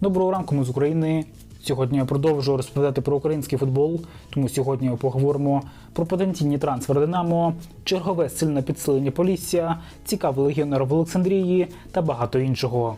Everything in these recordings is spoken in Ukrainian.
Доброго ранку, ми з України. Сьогодні я продовжую розповідати про український футбол, тому сьогодні поговоримо про потенційні трансфери Динамо, чергове сильне підсилення Полісся, цікавий легіонер в Олександрії та багато іншого.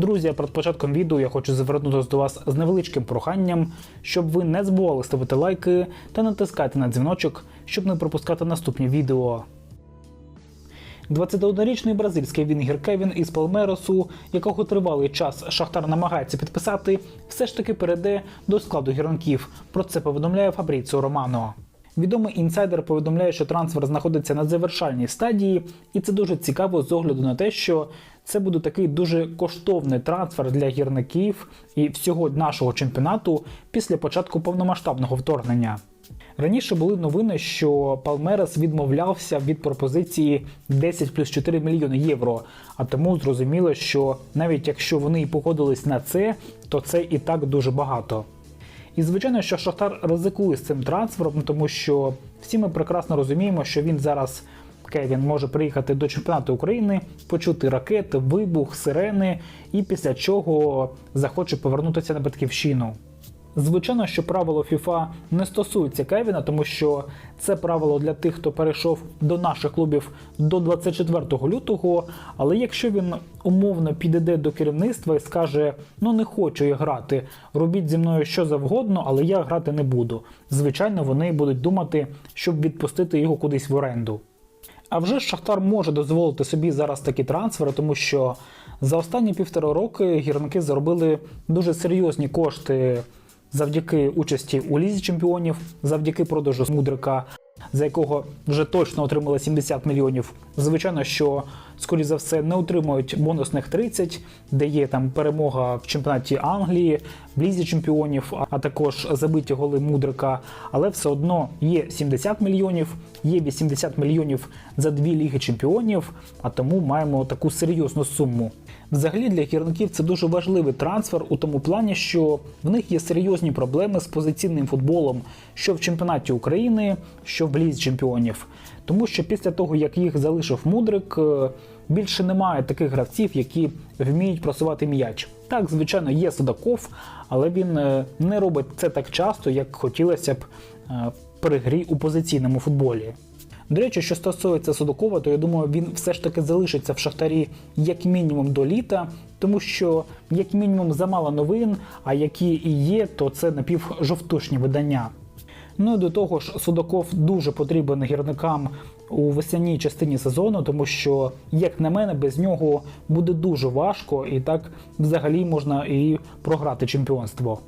Друзі, перед початком відео я хочу звернутися до вас з невеличким проханням, щоб ви не забували ставити лайки та натискати на дзвіночок, щоб не пропускати наступні відео. 21-річний бразильський вінгер Кевін із Палмеросу, якого тривалий час Шахтар намагається підписати, все ж таки перейде до складу гірників. Про це повідомляє Фабріціо Романо. Відомий інсайдер повідомляє, що трансфер знаходиться на завершальній стадії, і це дуже цікаво з огляду на те, що це буде такий дуже коштовний трансфер для гірників і всього нашого чемпіонату після початку повномасштабного вторгнення. Раніше були новини, що Палмерес відмовлявся від пропозиції 10 плюс 4 мільйони євро. А тому зрозуміло, що навіть якщо вони і погодились на це, то це і так дуже багато. І звичайно, що Шахтар ризикує з цим трансфером, тому що всі ми прекрасно розуміємо, що він зараз Кевін може приїхати до чемпіонату України, почути ракети, вибух, сирени, і після чого захоче повернутися на батьківщину. Звичайно, що правило FIFA не стосується Кевіна, тому що це правило для тих, хто перейшов до наших клубів до 24 лютого. Але якщо він умовно підійде до керівництва і скаже: ну не хочу я грати, робіть зі мною що завгодно, але я грати не буду. Звичайно, вони будуть думати, щоб відпустити його кудись в оренду. А вже Шахтар може дозволити собі зараз такі трансфери, тому що за останні півтора роки гірники заробили дуже серйозні кошти завдяки участі у лізі чемпіонів, завдяки продажу Мудрика, за якого вже точно отримали 70 мільйонів. Звичайно, що скоріше за все не отримують бонусних 30, де є там перемога в чемпіонаті Англії, в лізі чемпіонів, а також забиті голи Мудрика. Але все одно є 70 мільйонів, є 80 мільйонів за дві ліги чемпіонів, а тому маємо таку серйозну суму. Взагалі для гірників це дуже важливий трансфер у тому плані, що в них є серйозні проблеми з позиційним футболом, що в чемпіонаті України, що в лізі чемпіонів. Тому що після того, як їх залишив Мудрик, е, більше немає таких гравців, які вміють просувати м'яч. Так, звичайно, є Судаков, але він е, не робить це так часто, як хотілося б е, при грі у позиційному футболі. До речі, що стосується Судакова, то я думаю, він все ж таки залишиться в Шахтарі як мінімум до літа, тому що як мінімум замало новин, а які і є, то це напівжовтушні видання. Ну і до того ж, Судаков дуже потрібен гірникам у весняній частині сезону, тому що, як на мене, без нього буде дуже важко, і так взагалі можна і програти чемпіонство.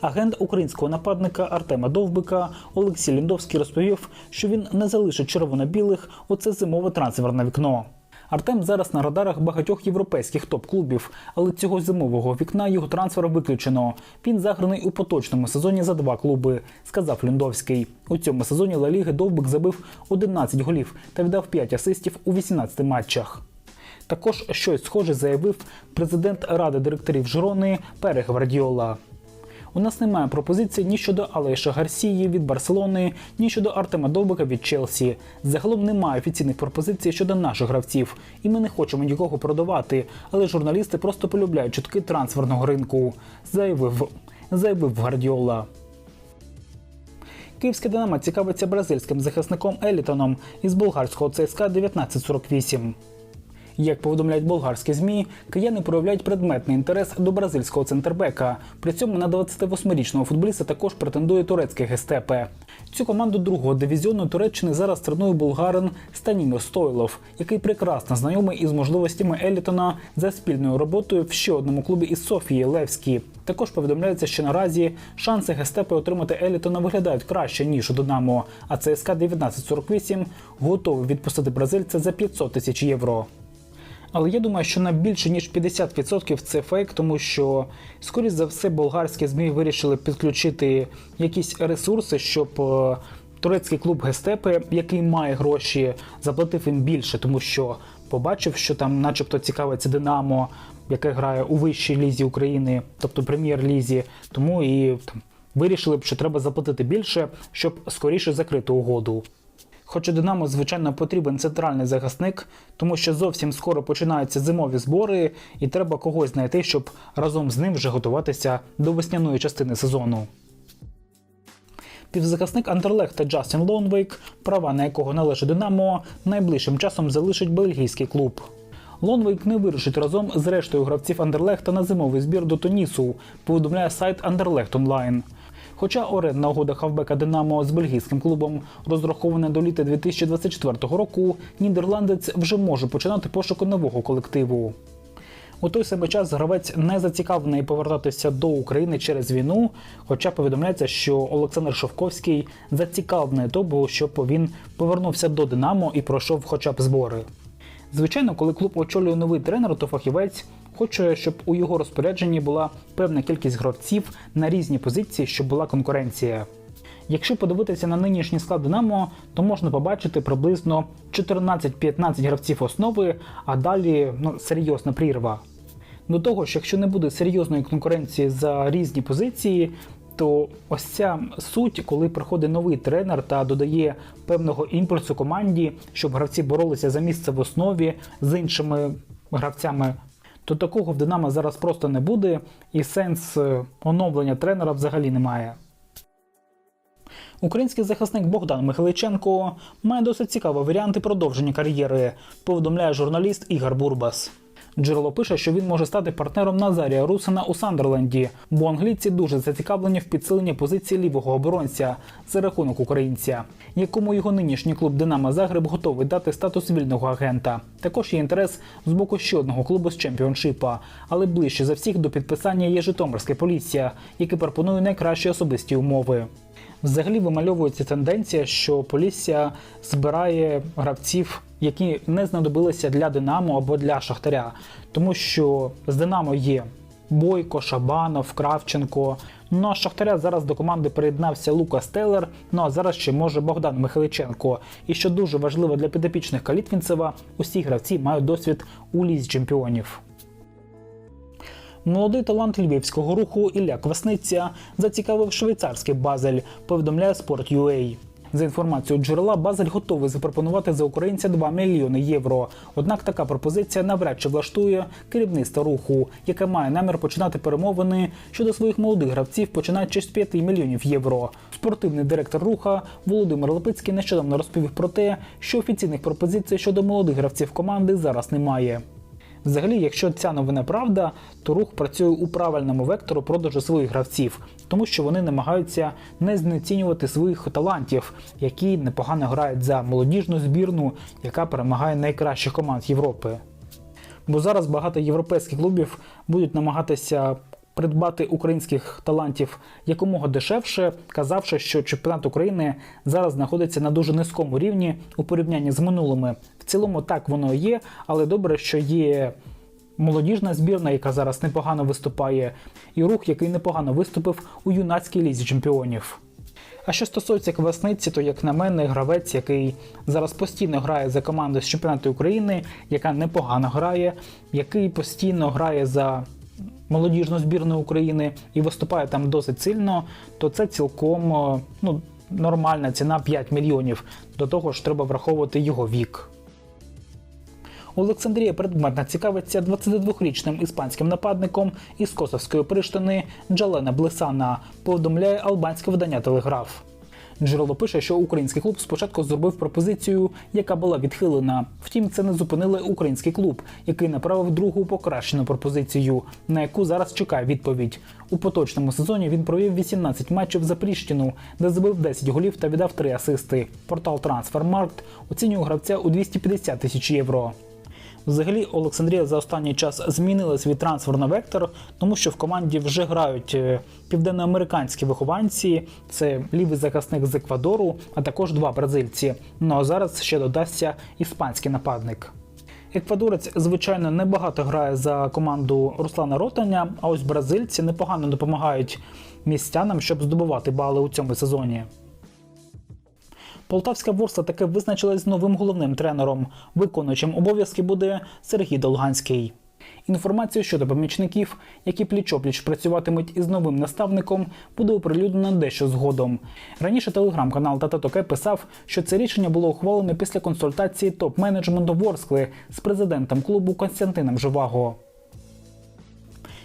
Агент українського нападника Артема Довбика Олексій Ліндовський розповів, що він не залишить червоно-білих у це зимове трансферне вікно. Артем зараз на радарах багатьох європейських топ-клубів, але цього зимового вікна його трансфер виключено. Він заграний у поточному сезоні за два клуби, сказав Ліндовський. У цьому сезоні Ла Ліги Довбик забив 11 голів та віддав 5 асистів у 18 матчах. Також щось схоже заявив президент ради директорів Жирони Пере Гвардіола. У нас немає пропозицій ні щодо Алеша Гарсії від Барселони, ні щодо Артема Довбика від Челсі. Загалом немає офіційних пропозицій щодо наших гравців, і ми не хочемо нікого продавати. Але журналісти просто полюбляють чутки трансферного ринку, заявив, заявив Гвардіола. Київське Динамо цікавиться бразильським захисником Елітоном із болгарського ЦСКА 1948. Як повідомляють болгарські змі, кияни проявляють предметний інтерес до бразильського центрбека. При цьому на 28-річного футболіста також претендує турецький гестепе. Цю команду другого дивізіону Туреччини зараз тренує болгарин Станімір Стойлов, який прекрасно знайомий із можливостями Елітона за спільною роботою в ще одному клубі із Софії Левські. Також повідомляється, що наразі шанси гестепи отримати Елітона виглядають краще ніж у Динамо. А ЦСК 1948 готовий відпустити бразильця за 500 тисяч євро. Але я думаю, що на більше ніж 50% це фейк, тому що, скоріш за все, болгарські ЗМІ вирішили підключити якісь ресурси, щоб е, турецький клуб Гестепе, який має гроші, заплатив їм більше, тому що побачив, що там, начебто, цікавиться Динамо, яке грає у вищій лізі України, тобто прем'єр-лізі, тому і там. Вирішили б, що треба заплатити більше, щоб скоріше закрити угоду. Хоча Динамо, звичайно, потрібен центральний захисник, тому що зовсім скоро починаються зимові збори, і треба когось знайти, щоб разом з ним вже готуватися до весняної частини сезону. Півзахисник Андерлехта Джастін Лонвейк, права на якого належить Динамо, найближчим часом залишить бельгійський клуб. Лонвейк не вирушить разом з рештою гравців Андерлехта на зимовий збір до Тунісу, повідомляє сайт Андерлехт Онлайн. Хоча орендна угода хавбека Динамо з бельгійським клубом розрахована до літа 2024 року, нідерландець вже може починати пошуки нового колективу. У той самий час гравець не зацікавлений повертатися до України через війну, хоча повідомляється, що Олександр Шовковський зацікавлений тому, щоб він повернувся до Динамо і пройшов хоча б збори. Звичайно, коли клуб очолює новий тренер, то фахівець хоче, щоб у його розпорядженні була певна кількість гравців на різні позиції, щоб була конкуренція. Якщо подивитися на нинішній склад Динамо, то можна побачити приблизно 14-15 гравців основи, а далі ну, серйозна прірва. До того ж, якщо не буде серйозної конкуренції за різні позиції, то ось ця суть, коли приходить новий тренер та додає певного імпульсу команді, щоб гравці боролися за місце в основі з іншими гравцями, то такого в Динамо зараз просто не буде, і сенс е, оновлення тренера взагалі немає. Український захисник Богдан Михайличенко має досить цікаві варіанти продовження кар'єри, повідомляє журналіст Ігор Бурбас. Джерело пише, що він може стати партнером Назарія Русина у Сандерленді, бо англійці дуже зацікавлені в підсиленні позиції лівого оборонця за рахунок українця, якому його нинішній клуб Динамо Загреб готовий дати статус вільного агента. Також є інтерес з боку ще одного клубу з чемпіоншипа, але ближче за всіх до підписання є Житомирська поліція, який пропонує найкращі особисті умови. Взагалі вимальовується тенденція, що Полісся збирає гравців, які не знадобилися для Динамо або для Шахтаря, тому що з Динамо є Бойко, Шабанов, Кравченко. Ну а Шахтаря зараз до команди приєднався Лука Стеллер, ну а зараз ще може Богдан Михайличенко. І що дуже важливо для підопічних Калітвінцева, усі гравці мають досвід у лізі чемпіонів. Молодий талант львівського руху Ілля Квасниця зацікавив швейцарський Базель, повідомляє Sport.ua. За інформацією джерела, Базель готовий запропонувати за українця 2 мільйони євро. Однак така пропозиція навряд чи влаштує керівництво руху, яке має намір починати перемовини щодо своїх молодих гравців, починаючи з 5 мільйонів євро. Спортивний директор руха Володимир Липицький нещодавно розповів про те, що офіційних пропозицій щодо молодих гравців команди зараз немає. Взагалі, якщо ця новина правда, то рух працює у правильному вектору продажу своїх гравців, тому що вони намагаються не знецінювати своїх талантів, які непогано грають за молодіжну збірну, яка перемагає найкращих команд Європи. Бо зараз багато європейських клубів будуть намагатися придбати українських талантів якомога дешевше, казавши, що чемпіонат України зараз знаходиться на дуже низькому рівні у порівнянні з минулими. В цілому так воно є, але добре, що є. Молодіжна збірна, яка зараз непогано виступає, і рух, який непогано виступив у юнацькій лізі чемпіонів. А що стосується квасниці, то, як на мене, гравець, який зараз постійно грає за команду з чемпіонату України, яка непогано грає, який постійно грає за молодіжну збірну України і виступає там досить сильно, то це цілком е, ну, нормальна ціна 5 мільйонів. До того ж, треба враховувати його вік. Олександрія предметно цікавиться 22-річним іспанським нападником із Косовської приштини Джалена Блесана, повідомляє албанське видання Телеграф. Джерело пише, що український клуб спочатку зробив пропозицію, яка була відхилена. Втім, це не зупинили український клуб, який направив другу покращену пропозицію, на яку зараз чекає відповідь. У поточному сезоні він провів 18 матчів за Пріщину, де забив 10 голів та віддав 3 асисти. Портал Трансфермаркт оцінює гравця у 250 тисяч євро. Взагалі, Олександрія за останній час змінила свій трансфер на вектор, тому що в команді вже грають е, південноамериканські вихованці, це лівий захисник з Еквадору, а також два бразильці. Ну а зараз ще додасться іспанський нападник. Еквадорець, звичайно, небагато грає за команду Руслана Ротаня, а ось бразильці непогано допомагають містянам, щоб здобувати бали у цьому сезоні. Полтавська борса таки визначилась з новим головним тренером. Виконуючим обов'язки буде Сергій Долганський. Інформацію щодо помічників, які пліч-опліч працюватимуть із новим наставником, буде оприлюднено дещо згодом. Раніше телеграм-канал Тататоке писав, що це рішення було ухвалене після консультації топ-менеджменту Ворскли з президентом клубу Константином Живаго.